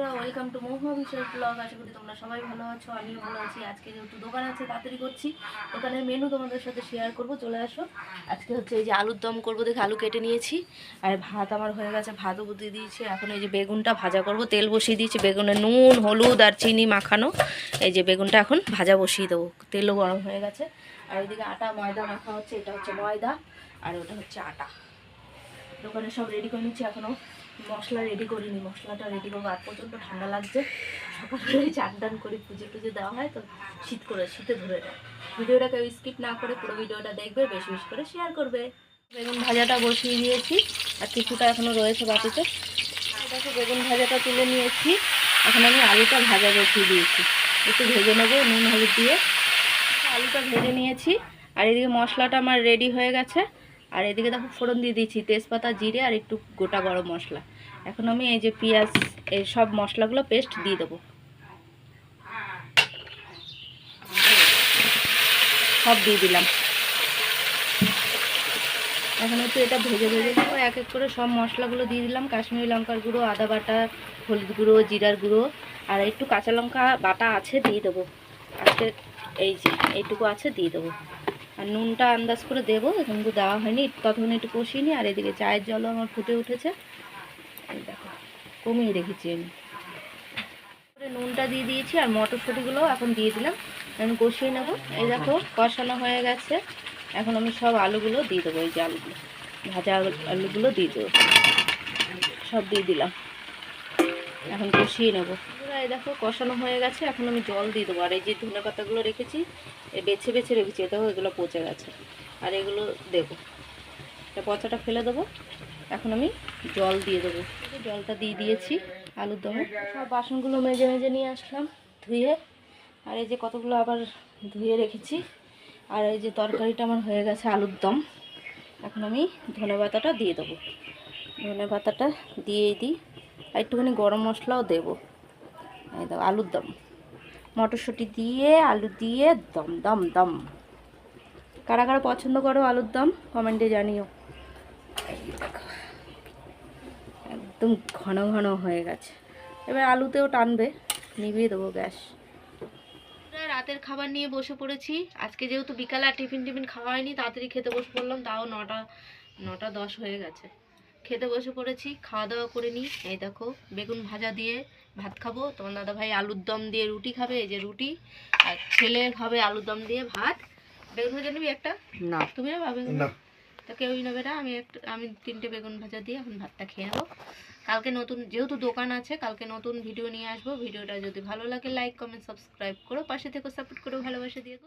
বন্ধুরা welcome to মহুয়া বিষয় blog আশা করি তোমরা সবাই ভালো আছো, আমিও ভালো আছি। আজকে যেহেতু দোকান আছে, তাড়াতাড়ি করছি। দোকানের মেনু তোমাদের সাথে শেয়ার করব, চলে আসো। আজকে হচ্ছে এই যে আলুর দম করব, দেখে আলু কেটে নিয়েছি। আর ভাত আমার হয়ে গেছে, ভাতও বুঝিয়ে দিয়েছি। এখন এই যে বেগুনটা ভাজা করব, তেল বসিয়ে দিয়েছি। বেগুনে নুন, হলুদ আর চিনি মাখানো। এই যে বেগুনটা এখন ভাজা বসিয়ে দেবো। তেলও গরম হয়ে গেছে। আর ওইদিকে আটা, ময়দা মাখা হচ্ছে, এটা হচ্ছে ময়দা, আর ওটা হচ্ছে আটা। দোকানে সব রেডি করে নিচ্ছি এখনও মশলা রেডি করিনি, মশলাটা রেডি করব। আর প্রচণ্ড ঠান্ডা লাগছে। সকালবেলায় চান টান করে পুজো টুজো দেওয়া হয়, তো শীত করে, শীতে ধরে নেয়। ভিডিওটা কেউ স্কিপ না করে, পুরো ভিডিওটা দেখবে, বেশি বেশি করে শেয়ার করবে। বেগুন ভাজাটা বসিয়ে দিয়েছি, আর কিছুটা এখনও রয়েছে বাটিতে। দেখো, বেগুন ভাজাটা তুলে নিয়েছি। এখন আমি আলুটা ভাজা বসিয়ে দিয়েছি। একটু ভেজে নেব, নুন, হলুদ দিয়ে। আলুটা ভেজে নিয়েছি। আর এদিকে মশলাটা আমার রেডি হয়ে গেছে। আর এদিকে দেখো ফোড়ন দিয়ে দিয়েছি তেজপাতা, জিরে আর একটু গোটা গরম মশলা। এখন আমি এই যে পেঁয়াজ, এই সব মশলাগুলো পেস্ট দিয়ে দেবো। সব দিয়ে দিলাম। এখন একটু এটা ভেজে ভেজে দেবো এক এক করে সব মশলাগুলো দিয়ে দিলাম। কাশ্মীরি লঙ্কার গুঁড়ো, আদা বাটা, হলুদ গুঁড়ো, জিরার গুঁড়ো আর একটু কাঁচা লঙ্কা বাটা আছে দিয়ে দেবো। আজকে এই যে, এইটুকু আছে দিয়ে দেবো। আর নুনটা আন্দাজ করে দেবো কিন্তু দেওয়া হয়নি, ততক্ষণ একটু কষিয়ে নিই, আর এদিকে চায়ের জলও আমার ফুটে উঠেছে। দেখো, কমিয়ে রেখেছি আমি। নুনটা দিয়ে দিয়েছি, আর মটরশুঁটিগুলোও এখন দিয়ে দিলাম, এখন কষিয়ে নেব। এই দেখো, কষানো হয়ে গেছে। এখন আমি সব আলুগুলো দিয়ে দেবো, এই যে আলুগুলো, ভাজা আলুগুলো দিয়ে দেবো। সব দিয়ে দিলাম। এখন কষিয়ে নেব। এই দেখো, কষানো হয়ে গেছে। এখন আমি জল দিয়ে দেবো। আর এই যে ধনে পাতাগুলো রেখেছি বেছে বেছে রেখেছি, দেখো এগুলো পচে গেছে। আর এগুলো দেবো। এটা পচাটা ফেলে দেবো। এখন আমি জল দিয়ে দেবো। জলটা দিয়ে দিয়েছি, আলুর দমে। সব বাসনগুলো মেজে মেজে নিয়ে আসলাম ধুয়ে। আর এই যে কতগুলো আবার ধুয়ে রেখেছি, আর এই যে তরকারিটা আমার হয়ে গেছে আলুর দম। এখন আমি ধনে পাতাটা দিয়ে দেবো। ধনে পাতাটা দিয়েই দিই। আর একটুখানি গরম মশলাও দেবো। এই দাও, আলুর দম। মটরশুঁটি দিয়ে, আলু দিয়ে, দম দম দম। কারা কারা পছন্দ করো আলুর দম, কমেন্টে জানিও। একদম ঘন ঘন হয়ে গেছে। এবার আলুতেও টানবে, নিভিয়ে দেবো গ্যাস। রাতের খাবার নিয়ে বসে পড়েছি। আজকে যেহেতু বিকালে আর টিফিন টিফিন খাওয়া হয়নি, তাড়াতাড়ি খেতে বসে পড়লাম, তাও নটা নটা দশ হয়ে গেছে। খেতে বসে পড়েছি খাওয়া দাওয়া করে নিই এই দেখো বেগুন ভাজা দিয়ে ভাত খাব। তোমার দাদা ভাই আলুর দম দিয়ে রুটি খাবে এই যে রুটি। আর ছেলে খাবে আলুর দম দিয়ে ভাত। বেগুন ভাজা নিবি একটা? না। তুমি না। তো কেউই নেবে না। আমি একটা আমি তিনটে বেগুন ভাজা দিয়ে এখন ভাতটা খেয়ে নেব। কালকে নতুন যেহেতু দোকান আছে কালকে নতুন ভিডিও নিয়ে আসব। ভিডিওটা যদি ভালো লাগে লাইক কমেন্ট সাবস্ক্রাইব করো। পাশে থেকে সাপোর্ট করো ভালোবাসা দিয়ে।